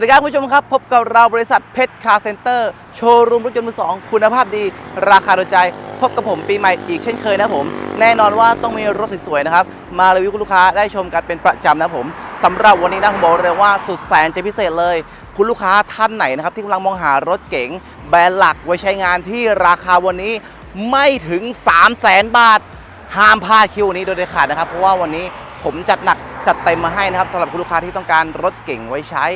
สวัสดีครับคุณผู้ชมครับ พบกับเราบริษัทเพชรคาร์เซ็นเตอร์โชว์รูมรถยนต์มือสองคุณภาพดี ราคาโดนใจ พบกับผมปีใหม่อีกเช่นเคยนะผม แน่นอนว่าต้องมีรถสวยๆนะครับ มารีวิวคุณลูกค้าได้ชมกันเป็นประจำนะผมสำหรับวันนี้นะผมบอกเลยว่าสุดแสนจะพิเศษเลย คุณลูกค้าท่านไหนนะครับ ที่กำลังมองหารถเก๋งแบรนด์หลักไว้ใช้งานที่ราคาวันนี้ไม่ถึง 3 0 0แสนบาท ห้ามพลาดคิวนี้โดยเด็ดขาดนะครับเพราะว่าวันนี้ผมจัดหนักจัดเต็มมาให้นะครับสำหรับคุณลูกค้าที่ต้องการรถเก่งไว้ใช้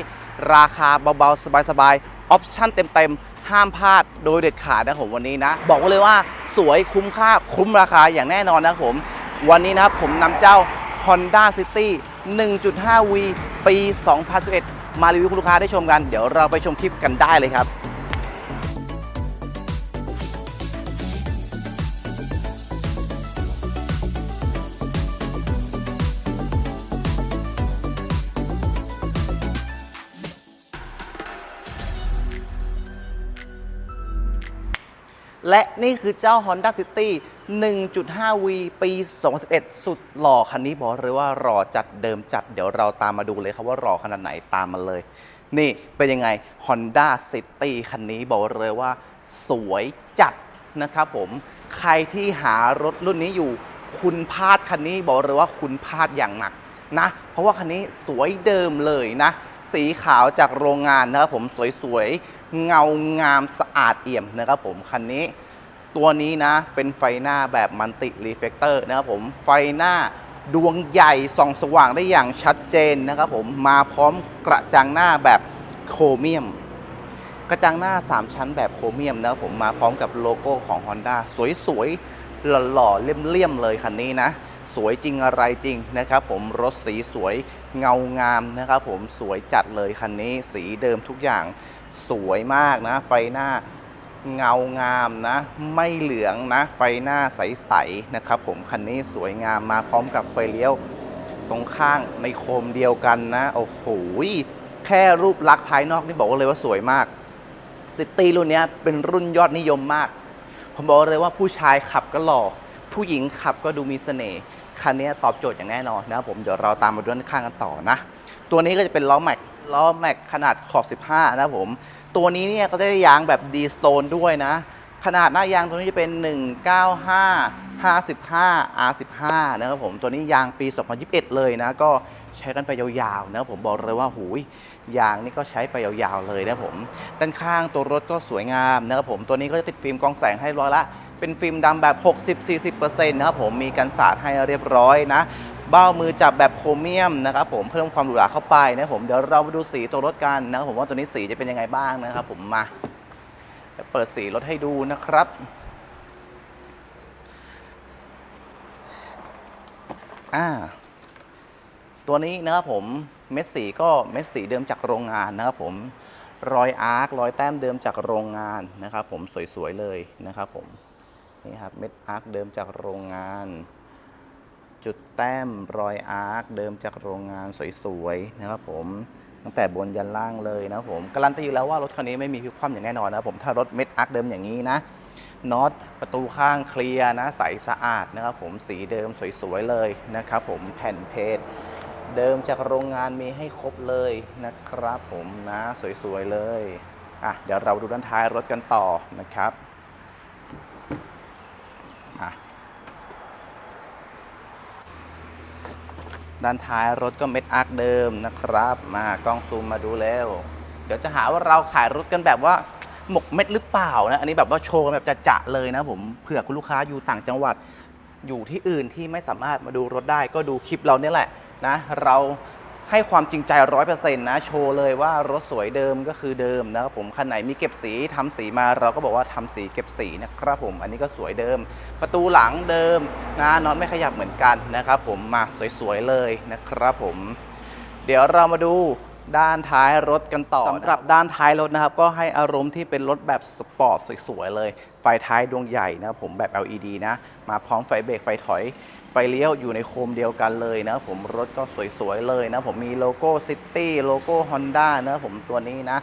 ราคาเบาๆ สบายๆ ออปชั่นเต็มๆ ห้ามพลาดโดยเด็ดขาดนะครับผมวันนี้นะ บอกไว้เลยว่าสวยคุ้มค่าคุ้มราคาอย่างแน่นอนนะครับผม วันนี้นะครับผมนำเจ้า Honda City 1.5V ปี 2011 มารีวิวคุณลูกค้าได้ชมกัน เดี๋ยวเราไปชมคลิปกันได้เลยครับ และนี่คือเจ้า Honda City 1.5V ปี 2011 สุดหล่อคันนี้บอกเลยว่ารอจัดเดิมจัด เดี๋ยวเราตามมาดูเลยครับว่ารอขนาดไหนตามมาเลย นี่เป็นยังไง Honda City คันนี้บอกเลยว่า สวยจัดนะครับผม ใครที่หารถรุ่นนี้อยู่ คุณพลาดคันนี้บอกเลยว่าคุณพลาดอย่างหนักนะ เพราะว่าคันนี้สวยเดิมเลยนะ สีขาวจากโรงงานนะครับผมสวยๆเงางามสะอาดเอี่ยมนะครับผมคันนี้ ตัวนี้นะเป็นไฟหน้าแบบมันติรีเฟกเตอร์นะครับผมไฟหน้าดวงใหญ่ส่องสว่างได้อย่างชัดเจนนะครับผมมาพร้อมกระจังหน้าแบบโครเมียม กระจังหน้า 3 ชั้นแบบโครเมียมนะครับผมมาพร้อมกับโลโก้ของ Honda สวยๆหล่อๆเลี่ยมๆเลยคันนี้นะ สวยจริงอะไรจริงนะครับผมรถสีสวยเงางามนะครับผมสวยจัดเลยคันนี้สีเดิมทุกอย่างสวยมากนะ ไฟหน้า เงางามนะ ไม่เหลืองนะ ไฟหน้าใสๆนะครับผมคันนี้สวยงามมาพร้อมกับไฟเลี้ยวตรงข้างในโคมเดียวกันนะ โอ้โหแค่รูปลักษณ์ภายนอกนี่บอกเลยว่าสวยมากซิตี้รุ่นนี้เป็นรุ่นยอดนิยมมาก ผมบอกเลยว่าผู้ชายขับก็หล่อ ผู้หญิงขับก็ดูมีเสน่ห์คันนี้ตอบโจทย์อย่างแน่นอนนะครับผมเดี๋ยวเราตามมาดูด้านข้างกันต่อนะ ตัวนี้ก็จะเป็นล้อแม็ก ล้อแม็กขนาดขอบ 15 นะครับผม ตัวนี้เนี่ยก็ได้ยางแบบดีสโตนด้วยนะ ขนาดหน้ายางตัวนี้จะเป็น 195 55 R15 นะครับผม ตัวนี้ยางปี 2021 เลยนะ ก็ใช้กันไปยาวๆนะครับผมบอกเลยว่าหูยยางนี่ก็ใช้ไปยาวๆเลยนะครับผม ด้านข้างตัวรถก็สวยงามนะครับผม ตัวนี้ก็จะติดฟิล์มกองแสงให้ร้อยละ เป็นฟิล์มดำแบบ 60-40%นะครับผม มีกันสาดให้เรียบร้อยนะ เบ้ามือจับแบบโครเมียมนะครับผมเพิ่มความหรูหราเข้าไปนะครับผมเดี๋ยวเรามาดูสีตัวรถกันนะครับผมว่าตัวนี้สีจะเป็นยังไงบ้างนะครับผมมาเปิดสีรถให้ดูนะครับอ่าตัวนี้นะครับผมเม็ดสีก็เม็ดสีเดิมจากโรงงานนะครับผมรอยอาร์ครอยแต้มเดิมจากโรงงานนะครับผมสวยๆเลยนะครับผมนี่ครับเม็ดอาร์คเดิมจากโรงงาน จุดแต้มรอยอาร์คเดิมจากโรงงานสวยๆนะครับผมตั้งแต่บนยันล่างเลยนะครับผมการันตีอยู่แล้วว่ารถคันนี้ไม่มีพลิกคว่ำอย่างแน่นอนนะครับผมถ้ารถเม็ดอาร์คเดิมอย่างนี้นะน็อตประตูข้างเคลียร์นะใสสะอาดนะครับผมสีเดิมสวยๆเลยนะครับผมแผ่นเพจเดิมจากโรงงานมีให้ครบเลยนะครับผมนะสวยๆเลยอะเดี๋ยวเราดูด้านท้ายรถกันต่อนะครับอะ ด้านท้ายรถก็เม็ดอาร์คเดิมนะครับ มากล้องซูมมาดูแล้ว เดี๋ยวจะหาว่าเราขายรถกันแบบว่าหมกเม็ดหรือเปล่านะ อันนี้แบบว่าโชว์แบบจะจะเลยนะผมเผื่อคุณลูกค้าอยู่ต่างจังหวัดอยู่ที่อื่นที่ไม่สามารถมาดูรถได้ก็ดูคลิปเราเนี่ยแหละนะ เรา ให้ความจริงใจร้อยเปอร์เซ็นต์นะโชว์เลยว่ารถสวยเดิมก็คือเดิมนะครับผมคันไหนมีเก็บสีทำสีมาเราก็บอกว่าทำสีเก็บสีนะครับผมอันนี้ก็สวยเดิม ประตูหลังเดิมนะน็อตไม่ขยับเหมือนกันนะครับผมมาสวยๆเลยนะครับผม เดี๋ยวเรามาดูด้านท้ายรถกันต่อสำหรับด้านท้ายรถนะครับ ก็ให้อารมณ์ที่เป็นรถแบบสปอร์ตสวยๆเลย ไฟท้ายดวงใหญ่นะครับผมแบบ LED นะ มาพร้อมไฟเบรกไฟถอย ไฟเลี้ยวอยู่ในโคมเดียวกันเลยนะผมรถก็สวยๆเลยนะผมมีโลโก้ City โลโก้ Honda นะผมตัวนี้นะ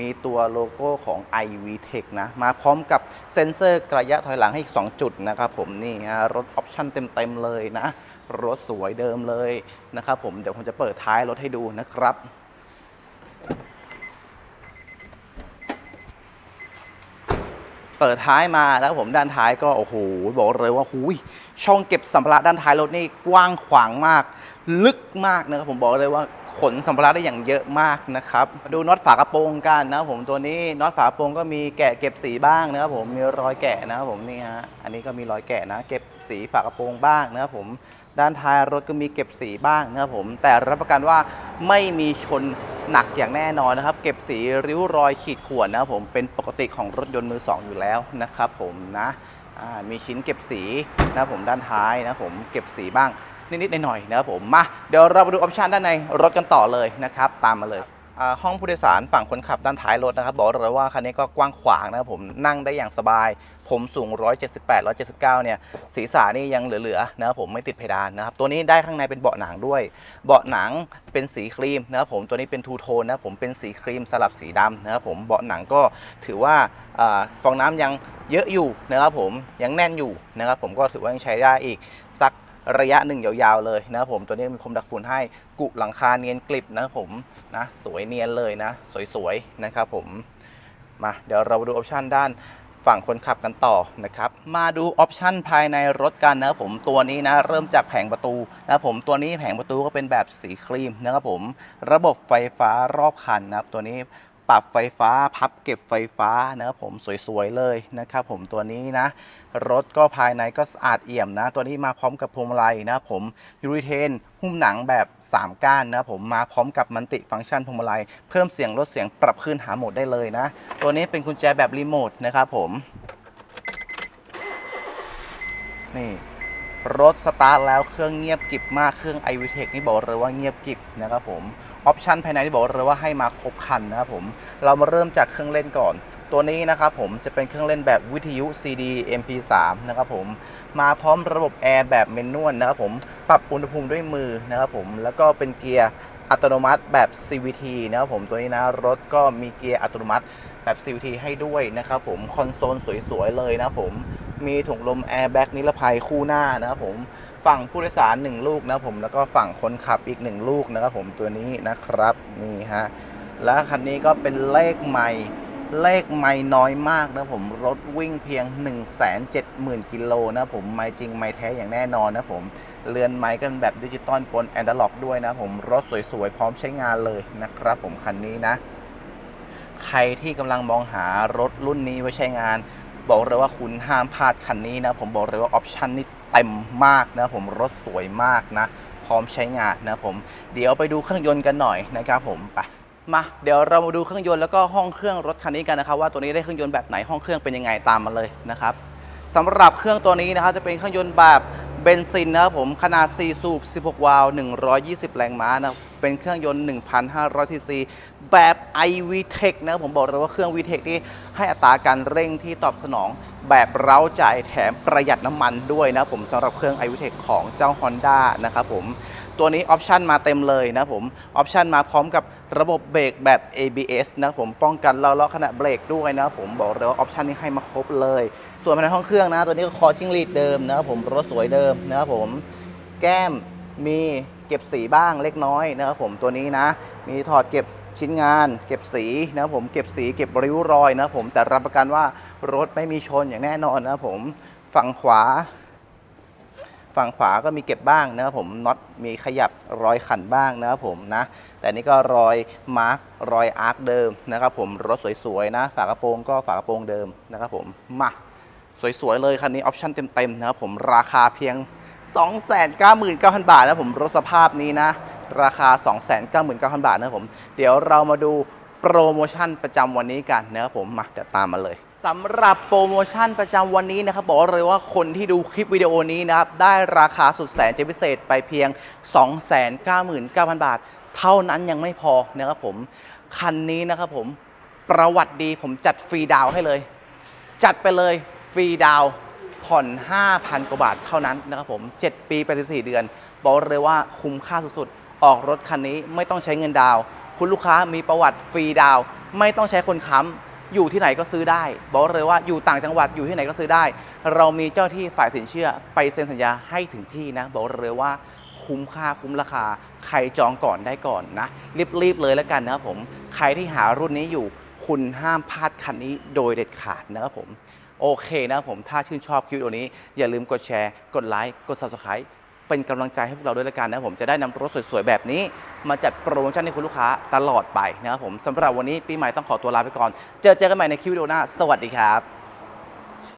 มีตัวโลโก้ของ iVTEC นะ มาพร้อมกับเซ็นเซอร์ระยะถอยหลังให้อีก 2 จุดนะครับผมนี่ฮะรถออปชั่นเต็มๆเลยนะ รถสวยเดิมเลยนะครับผมเดี๋ยวผมจะเปิดท้ายรถให้ดูนะครับ เปิดท้ายมาแล้วผมด้านท้ายก็โอ้โหบอกเลยว่าหูยช่องเก็บสัมภาระด้านท้ายรถนี่กว้างขวางมาก ลึกมากนะครับผมบอกเลยว่าขนสัมภาระได้อย่างเยอะมากนะครับดูน็อตฝากระโปรงกันนะครับผมตัวนี้น็อตฝากระโปรงก็มีแกะเก็บสีบ้างนะครับผมมีรอยแกะนะครับผมนี่ฮะอันนี้ก็มีรอยแกะนะ เก็บสีฝากระโปรงบ้างนะครับผมด้านท้ายรถก็มีเก็บสีบ้างนะครับผมแต่รับประกันว่าไม่มีชน หนักอย่างแน่นอนนะครับ เก็บสีริ้วรอยขีดข่วนนะครับผมเป็นปกติของรถยนต์มือสองอยู่แล้วนะครับผมนะมีชิ้นเก็บสีนะครับผมด้านท้ายนะครับผมเก็บสีบ้างนิดๆหน่อยๆนะครับผมมาเดี๋ยวเราไปดูออปชันด้านในรถกันต่อเลยนะครับ ตามมาเลย ห้องผู้โดยสารฝั่งคนขับด้านท้ายรถนะครับ บอกเลยว่าคันนี้ก็กว้างขวางนะครับผมนั่งได้อย่างสบาย ผมสูง 178 179 เนี่ยศีรษะนี่ยังเหลือๆนะครับผมไม่ติดเพดานนะครับ ตัวนี้ได้ข้างในเป็นเบาะหนังด้วย เบาะหนังเป็นสีครีมนะครับผมตัวนี้เป็นทูโทนนะครับผมเป็นสีครีมสลับสีดำนะครับผมเบาะหนังก็ถือว่าอาฟองน้ำยังเยอะอยู่นะครับผมยังแน่นอยู่นะครับผมก็ถือว่ายังใช้ได้อีกสัก ระยะหนึ่งยาวๆเลยนะครับผมตัวนี้มีพรมดักฝุ่นให้กุหลังคาเนียนกลิบนะครับผมนะสวยเนียนเลยนะ สวยๆนะครับผมมาเดี๋ยวเรามาดูออปชันด้านฝั่งคนขับกันต่อนะครับ มาดูออปชันภายในรถกันนะครับผมตัวนี้นะเริ่มจากแผงประตูนะครับผมตัวนี้แผงประตูก็เป็นแบบสีครีมนะครับผม ระบบไฟฟ้ารอบคันนะครับตัวนี้ ปรับไฟฟ้า พับเก็บไฟฟ้านะครับผมสวยๆเลยนะครับผมตัวนี้นะ รถก็ภายในก็สะอาดเอี่ยมนะ ตัวนี้มาพร้อมกับพวงมาลัยนะครับผมยูริเทนหุ้มหนังแบบ 3 ก้านนะครับผมมาพร้อมกับมันติฟังก์ชันพวงมาลัย เพิ่มเสียงลดเสียงปรับขึ้นหาโหมดได้เลยนะ ตัวนี้เป็นกุญแจแบบรีโมทนะครับผมนี่รถสตาร์ทแล้วเครื่องเงียบกิบมากเครื่อง i v t e c h นี่บอกเลยว่าเงียบกิบนะครับผม ออปชันภายในที่บอกเลยว่าให้มาครบคันนะครับผม เรามาเริ่มจากเครื่องเล่นก่อน ตัวนี้นะครับผมจะเป็นเครื่องเล่นแบบวิทยุ CD MP3 นะครับผม มาพร้อมระบบแอร์แบบเมนนวลนะครับผม ปรับอุณหภูมิด้วยมือนะครับผม แล้วก็เป็นเกียร์อัตโนมัติแบบ CVT นะครับผม ตัวนี้นะรถก็มีเกียร์อัตโนมัติแบบ CVT ให้ด้วยนะครับผม คอนโซลสวยๆเลยนะครับผม มีถุงลมแอร์แบ็กนิรภัยคู่หน้านะครับผม ฝั่งผู้โดยสาร 1 ลูกนะผมแล้วก็ฝั่งคนขับอีก 1 ลูกนะครับผมตัวนี้นะครับนี่ฮะและคันนี้ก็เป็นเลขใหม่เลขไม่น้อยมากนะผมรถวิ่งเพียง 1 7 0 0 0 0 กิโลนะผมไม่จริงไม่แท้อย่างแน่นอนนะผมเรือนไม้กันแบบดิจิตอลปนแอนด์ล็อกด้วยนะผมรถสวยๆ พร้อมใช้งานเลยนะครับผมคันนี้นะ ใครที่กำลังมองหารถรุ่นนี้ไว้ใช้งาน บอกเลยว่าคุณห้ามพลาดคันนี้นะ ผมบอกเลยว่าออปชันนี่เต็มมากนะผมรถสวยมากนะ พร้อมใช้งานนะผมเดี๋ยวไปดูเครื่องยนต์กันหน่อยนะครับผมไปมาเดี๋ยวเรามาดูเครื่องยนต์แล้วก็ห้องเครื่องรถคันนี้กันนะครับว่าตัวนี้ได้เครื่องยนต์แบบไหนห้องเครื่องเป็นยังไงตามมาเลยนะครับสำหรับเครื่องตัวนี้นะครับจะเป็นเครื่องยนต์แบบ เบนซินนะครับผมขนาด 4 สูบ 16 วาล์ว120 แรงม้านะเป็นเครื่องยนต์ 1,500ทีซี แบบ iVTEC นะครับผมบอกเลยว่าเครื่อง VTEC นี่ให้อัตราการเร่งที่ตอบสนองแบบเร้าใจแถมประหยัดน้ำมันด้วยนะผมสำหรับเครื่อง iVTEC ของเจ้า Honda นะครับผม ตัวนี้ออปชันมาเต็มเลยนะผมออปชันมาพร้อมกับระบบเบรกแบบ ABS นะผมป้องกันเราล้อขณะเบรกด้วยนะผมบอกเลยว่าออปชันนี้ให้มาครบเลย ส่วนภายในห้องเครื่องนะ ตัวนี้ก็คอจิ้งรีดเดิมนะครับผมรถสวยเดิมนะครับผมแก้มมีเก็บสีบ้างเล็กน้อยนะครับผมตัวนี้นะ มีถอดเก็บชิ้นงาน เก็บสีนะครับผมเก็บสีเก็บริ้วรอยนะครับผมแต่รับประกันว่ารถไม่มีชนอย่างแน่นอนนะครับผมฝั่งขวา ฝั่งขวาก็มีเก็บบ้างนะครับผมน็อตมีขยับรอยขันบ้างนะครับผมนะ แต่นี่ก็รอยมาร์กรอยอาร์คเดิมนะครับผมรถสวยๆนะ ฝากระโปรงก็ฝากระโปรงเดิมนะครับผมมาสวยๆเลยคันนี้ออปชั่นเต็มๆนะครับผมราคาเพียง 299,000 บาทนะผมรถสภาพนี้นะ ราคา 299,000 บาทนะครับผม เดี๋ยวเรามาดูโปรโมชั่นประจำวันนี้กันนะครับผมมาเดี๋ยวตามมาเลย สำหรับโปรโมชั่นประจำวันนี้นะครับ บอกเลยว่าคนที่ดูคลิปวิดีโอนี้นะครับ ได้ราคาสุดแสนจะพิเศษไปเพียง 299,000 บาท เท่านั้นยังไม่พอนะครับผม คันนี้นะครับผมประวัติดีผมจัดฟรีดาวให้เลย จัดไปเลยฟรีดาวผ่อน 5,000 กว่าบาทเท่านั้นนะครับผม 7 ปี 84 เดือน บอกเลยว่าคุ้มค่าสุดๆ ออกรถคันนี้ไม่ต้องใช้เงินดาว คุณลูกค้ามีประวัติฟรีดาว ไม่ต้องใช้คนค้ำ อยู่ที่ไหนก็ซื้อได้ บอกเลยว่าอยู่ต่างจังหวัดอยู่ที่ไหนก็ซื้อได้ เรามีเจ้าที่ฝ่ายสินเชื่อ ไปเซ็นสัญญาให้ถึงที่นะ บอกเลยว่าคุ้มค่าคุ้มราคา ใครจองก่อนได้ก่อนนะ รีบๆเลยแล้วกันนะครับผม ใครที่หารุ่นนี้อยู่ คุณห้ามพลาดคันนี้โดยเด็ดขาดนะครับผม โอเคนะครับผม ถ้าชื่นชอบคลิปวิดีโอนี้ อย่าลืมกดแชร์ กดไลค์ กด subscribe เป็นกำลังใจให้พวกเราด้วยละกันนะผมจะได้นำรถสวยๆแบบนี้ มาจัดโปรโมชั่นให้คุณลูกค้าตลอดไปนะครับผมสำหรับวันนี้ปีใหม่ต้องขอตัวลาไปก่อน เจอเจอกันใหม่ในคลิปวิดีโอหน้าสวัสดีครับ